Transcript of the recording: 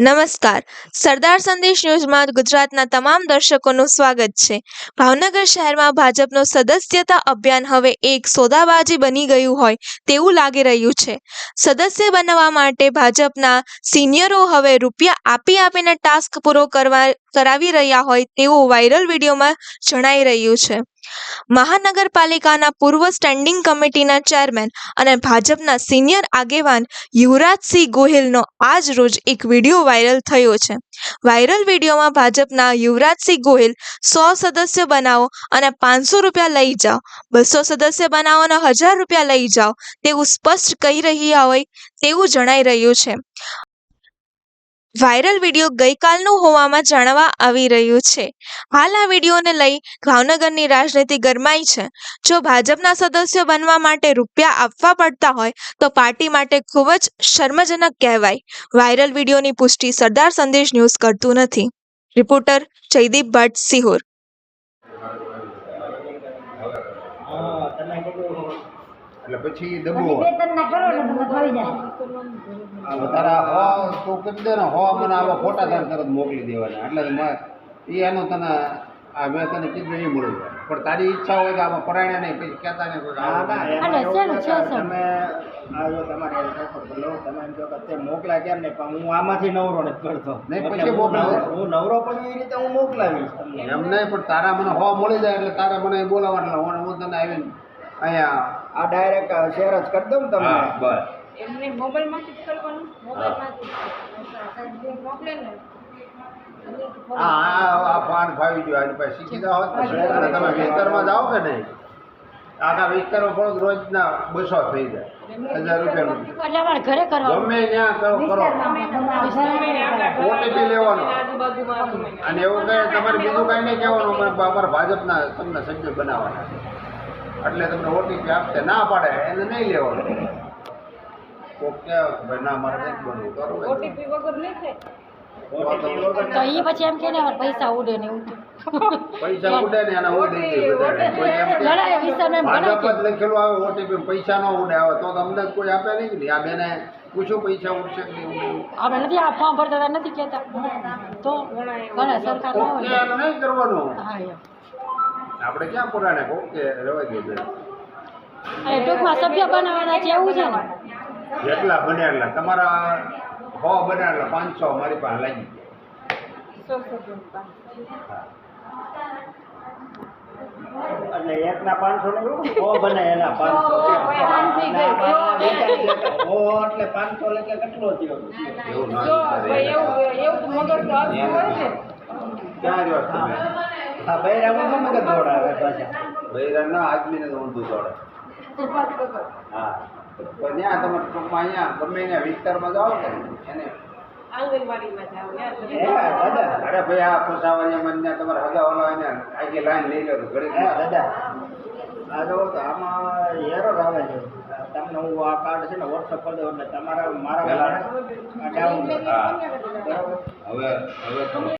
નમસ્કાર. સરદાર સંદેશ ન્યૂઝમાં ગુજરાતના તમામ દર્શકોનું સ્વાગત છે. ભાવનગર શહેરમાં ભાજપનો સદસ્યતા અભિયાન હવે એક સોદાબાજી બની ગયું હોય તેવું લાગી રહ્યું છે. સદસ્ય બનવા માટે ભાજપના સિનિયરો હવે રૂપિયા આપી આપીને ટાસ્ક પૂરો કરવા કરાવી રહ્યા હોય તેવું વાયરલ વિડીયોમાં જણાઈ રહ્યું છે. મહાનગરપાલિકાના પૂર્વ સ્ટેન્ડિંગ કમિટીના ચેરમેન અને ભાજપના સિનિયર આગેવાન યુવરાજસિંહ ગોહિલનો આજ રોજ એક વીડિયો વાયરલ થયો છે. વાયરલ વિડીયોમાં ભાજપના યુવરાજસિંહ ગોહિલ સો સદસ્ય બનાવો અને પાંચસો રૂપિયા લઈ જાઓ. બસો સદસ્ય બનાવો અને હજાર રૂપિયા લઈ જાઓ. તેવું સ્પષ્ટ કહી રહ્યા હોય તેવું જણાઈ રહ્યું છે. વાયરલ વીડિયો ગઈકાલનું હોવામાં જાણવા આવી રહ્યું છે. હાલ આ વિડીયોને લઈ ભાવનગરની રાજનીતિ ગરમાઈ છે. જો ભાજપના સદસ્યો બનવા માટે રૂપિયા આપવા પડતા હોય, તો પાર્ટી માટે ખૂબ જ શર્મજનક કહેવાય. વાયરલ વિડીયોની પુષ્ટિ સરદાર સંદેશ ન્યૂઝ કરતું નથી. રિપોર્ટર જયદીપ ભટ્ટ, સિહોર હા તમે કીધું એટલે પછી દબો. બે ત્રણ કરો ને તમે થઈ જાય. તારા હો તો કરી દે ને હો મને આવા ફોટા તાર તરત મોકલી દેવાના. એટલે એનો એ એનું તને આ મેં તને કીધું એ મળી જાય પણ તારી ઈચ્છા હોય કે આમાં પરાયણા નહીં પછી કહેતા નહીં કોઈ ના ના? તમે આવ્યો તમારે બોલો તમે એમ કહો કે મોકલા કેમ નહીં પણ હું આમાંથી નવરો નથી કરતો. નહીં, પછી હું નવરો- હું નવરો પણ એ રીતે હું મોકલાવીશ એમ નહીં પણ તારા મને હો મળી જાય એટલે તારા મને બોલાવવા એટલે હું તને આવીને અહીંયા આ ડાયરેક્ટ શેર જ કરી દઉં તમને. હા બસ. એમને મોબાઈલમાંથી જ કરવાનું? મોબાઈલમાંથી મોકલે ને હા આ આ પાન ફાવી ગયો. તમે વિસ્તારમાં જાઓ કે નહીં? આખા વિસ્તારમાં પણ રોજના બસો થઈ જાય. હજાર રૂપિયાનું. ઘરે ગમે ત્યાં કરો. કરો ઓટીપી લેવાનો. અને એવું કહે તમારે બીજું કાંઈ નહીં કહેવાનું. અમારે અમારા ભાજપના તમને સભ્ય બનાવવાના એટલે તમને ઓટીપી આપશે. ના પાડે એને નહીં લેવાનું. કોક કે ભાઈ ના મારે નથી બનવું. કરો ઓટીપી વગર નહીં થાય. તો એ પછી એમ કે ને પૈસા ઉડે ને એવું. પૈસા ઉડે ને એના હું દઈ દઈએ બધાને. કોઈ એમ કે લડાઈ વિસ્તારમાં ભાજપ જ લખેલું આવે ઓટીપી પૈસા ન ઉડે. આવે તો તમને કોઈ આપે નહીં ને આ બેને પૂછ્યું પૈસા ઉડશે કે નહીં આપણે નથી આ ફોર્મ ભરતા નથી કહેતા. તો ઘણા સરકાર નહીં કરવાનું? હા આપણે ક્યાં પુરાણે ઓકે રવા દઈએ અને ટૂંકમાં સભ્ય બનાવવાના છે એવું છે ને. જેટલા બને એટલા તમારા હો બને એટલા પાંચસો મારી પાસે લાગી. એટલે એકના પાંચસો ને એવું બને એના પાંચસો. એટલે પાંચસો એટલે કેટલો થયો? એવું મગજ ક્યાં રહ્યો તમે? હા બૈરામાં શું મગજ દોડાવે પાછા? બૈરાના આદમીને તો ઊંધું દોડે. હા તો ત્યાં તમે ટૂંકમાં અહીંયા ગમે ત્યાં વિસ્તારમાં જાઓ ને એને. અરે ભાઈ આ તમારે હગા એને આગી લાઈન લઈ લો તો ઘડી દાદા. આ જો તો આમાં એરર આવે છે. તમને હું આ કાર્ડ છે ને વોટ્સઅપ કરી દઉં એટલે તમારા મારા ડાઉન બરાબર હવે હવે